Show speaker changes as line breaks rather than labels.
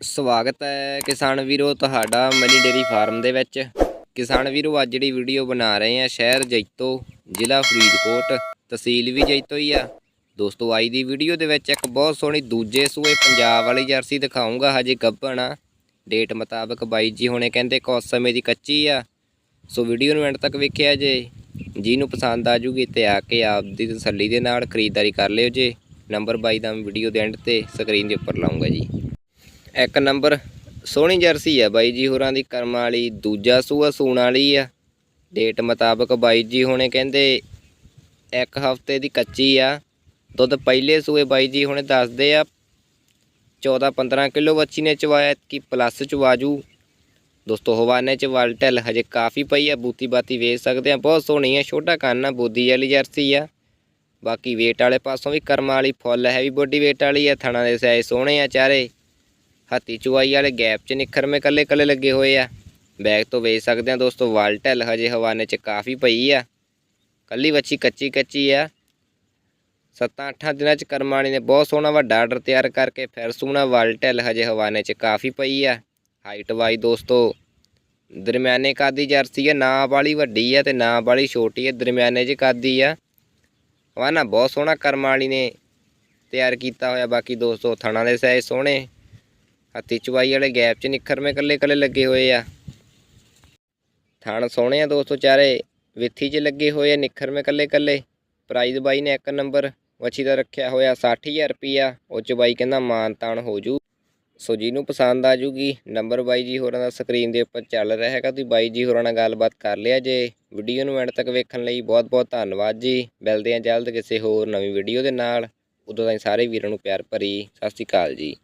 ਸਵਾਗਤ ਹੈ ਕਿਸਾਨ ਵੀਰੋ ਤੁਹਾਡਾ ਮਨੀ ਡੇਰੀ ਫਾਰਮ ਦੇ ਵਿੱਚ। ਕਿਸਾਨ ਵੀਰੋ, ਅੱਜ ਜਿਹੜੀ ਵੀਡੀਓ ਬਣਾ ਰਹੇ ਆ ਸ਼ਹਿਰ ਜੈਤੋ ਜ਼ਿਲ੍ਹਾ ਫਰੀਦਕੋਟ, ਤਹਿਸੀਲ ਵੀ ਜੈਤੋ ਹੀ ਆ। ਦੋਸਤੋ ਅੱਜ ਦੀ ਵੀਡੀਓ ਦੇ ਵਿੱਚ ਇੱਕ ਬਹੁਤ ਸੋਹਣੀ ਦੂਜੇ ਸੂਏ ਪੰਜਾਬ ਵਾਲੀ ਜਰਸੀ ਦਿਖਾਉਂਗਾ, ਹਜੇ ਗੱਭਣ ਆ। ਡੇਟ ਮੁਤਾਬਕ ਬਾਈ ਜੀ ਹੁਣੇ ਕਹਿੰਦੇ ਕੁਝ ਸਮੇਂ ਦੀ ਕੱਚੀ ਆ। ਸੋ ਵੀਡੀਓ ਨੂੰ ਐਂਡ ਤੱਕ ਵੇਖਿਆ ਜੇ। ਜਿਹਨੂੰ ਪਸੰਦ ਆ ਜੂਗੀ ਤੇ ਆ ਕੇ ਆਪ ਦੀ ਤਸੱਲੀ ਦੇ ਨਾਲ ਖਰੀਦਦਾਰੀ ਕਰ ਲਿਓ ਜੇ। ਨੰਬਰ ਬਾਈ ਦਾ ਵੀਡੀਓ ਦੇ ਐਂਡ ਤੇ ਸਕਰੀਨ ਦੇ ਉੱਪਰ ਲਾਉਂਗਾ ਜੀ। ਇੱਕ ਨੰਬਰ ਸੋਹਣੀ ਜਰਸੀ ਆ ਬਾਈ ਜੀ ਹੋਰਾਂ ਦੀ, ਕਰਮਾਂ ਵਾਲੀ। ਦੂਜਾ ਸੂਆ ਸੂਣ ਵਾਲੀ ਆ। ਡੇਟ ਮੁਤਾਬਕ ਬਾਈ ਜੀ ਹੁਣੇ ਕਹਿੰਦੇ ਇੱਕ ਹਫ਼ਤੇ ਦੀ ਕੱਚੀ ਆ। ਦੁੱਧ ਪਹਿਲੇ ਸੂਏ ਬਾਈ ਜੀ ਹੁਣੇ ਦੱਸਦੇ ਆ। 14 15 ਕਿਲੋ ਬੱਚੀ ਨੇ ਚਵਾਇਆ ਕਿ ਪਲੱਸ ਚਵਾਜੂ। ਦੋਸਤੋ, ਹਵਾਨੇ ਚ ਵਲਟਲ ਹਜੇ ਕਾਫੀ ਪਈ ਆ। ਬੂਤੀ ਬਾਤੀ ਵੇਚ ਸਕਦੇ ਆ। ਬਹੁਤ ਸੋਹਣੀ ਆ, ਛੋਟਾ ਕੰਨ ਆ, ਬੋਦੀ ਵਾਲੀ ਜਰਸੀ ਆ। ਬਾਕੀ ਵੇਟ ਵਾਲੇ ਪਾਸੋਂ ਵੀ ਕਰਮਾਂ ਵਾਲੀ ਫੁੱਲ ਹੈਵੀ ਬੋਡੀ ਵੇਟ ਵਾਲੀ ਆ। ਥਣਾ ਦੇ ਸਾਈਜ਼ ਸੋਹਣੇ ਆ ਚਾਰੇ। ਹੱਤੀ ਚੁਆਈ ਵਾਲੇ ਗੈਪ 'ਚ ਨਿਖਰਮੇ ਕੱਲੇ ਕੱਲੇ ਲੱਗੇ ਹੋਏ ਆ। ਬੈਗ ਤੋਂ ਵੇਚ ਸਕਦੇ ਆ ਦੋਸਤੋ ਵਾਲਟਲ ਹਜੇ ਹਵਾਨੇ 'ਚ ਕਾਫੀ ਪਈ ਆ। ਕੱਲੀ ਵੱਛੀ ਕੱਚੀ ਕੱਚੀ ਆ। ਸੱਤਾਂ ਅੱਠਾਂ ਦਿਨਾਂ 'ਚ ਕਰਮਾਣੀ ਨੇ ਬਹੁਤ ਸੋਹਣਾ ਵੱਡਾ ਆਰਡਰ ਤਿਆਰ ਕਰਕੇ ਫਿਰ ਸੋਹਣਾ ਵਾਲਟਲ ਹਜੇ ਹਵਾਨੇ 'ਚ ਕਾਫੀ ਪਈ ਆ। ਹਾਈਟ ਵਾਈ ਦੋਸਤੋ, ਦਰਮਿਆਨੇ ਕਾਦੀ ਜਰਸੀ ਆ, ਨਾ ਵਾਲੀ ਵੱਡੀ ਆ ਤੇ ਨਾ ਵਾਲੀ ਛੋਟੀ ਆ, ਦਰਮਿਆਨੇ 'ਚ ਕਾਦੀ ਆ। ਹਵਾਨਾ ਬਹੁਤ ਸੋਹਣਾ ਕਰਮਾਣੀ ਨੇ ਤਿਆਰ ਕੀਤਾ ਹੋਇਆ, ਬਾਕੀ ਦੋਸਤੋ ਥਣਾ ਦੇ ਸਾਈਜ਼ ਸੋਹਣੇ। ਹੱਤੀ ਚਵਾਈ ਵਾਲੇ ਗੈਪ 'ਚ ਨਿਖਰਮੇ ਕੱਲੇ ਕੱਲੇ ਲੱਗੇ ਹੋਏ ਆ। ਥਣ ਸੋਹਣੇ ਆ ਦੋਸਤੋ ਚਾਰੇ, ਵਿੱਥੀ 'ਚ ਲੱਗੇ ਹੋਏ ਆ ਨਿਖਰਮੇ ਕੱਲੇ ਕੱਲੇ ਪ੍ਰਾਈਜ਼ ਬਾਈ ਨੇ ਇੱਕ ਨੰਬਰ, ਵੱਛੀ ਦਾ ਰੱਖਿਆ ਹੋਇਆ 60000 ਰੁਪਿਆ ਉਹ 'ਚ ਬਾਈ ਕਹਿੰਦਾ ਮਾਨ ਤਾਨ ਹੋ ਜੂ। ਸੋ ਜਿਹਨੂੰ ਪਸੰਦ ਆ ਜੂਗੀ, ਨੰਬਰ ਬਾਈ ਜੀ ਹੋਰਾਂ ਦਾ ਸਕਰੀਨ ਦੇ ਉੱਪਰ ਚੱਲ ਰਿਹਾ ਹੈਗਾ। ਤੁਸੀਂ ਬਾਈ ਜੀ ਹੋਰਾਂ ਨਾਲ ਗੱਲਬਾਤ ਕਰ ਲਿਆ ਜੇ। ਵੀਡੀਓ ਨੂੰ ਐਂਡ ਤੱਕ ਵੇਖਣ ਲਈ ਬਹੁਤ ਬਹੁਤ ਧੰਨਵਾਦ ਜੀ। ਮਿਲਦੇ ਹਾਂ ਜਲਦ ਕਿਸੇ ਹੋਰ ਨਵੀਂ ਵੀਡੀਓ ਦੇ ਨਾਲ। ਉਦੋਂ ਤਾਈਂ ਸਾਰੇ ਵੀਰਾਂ ਨੂੰ ਪਿਆਰ ਭਰੀ ਸਤਿ ਸ਼੍ਰੀ ਅਕਾਲ ਜੀ।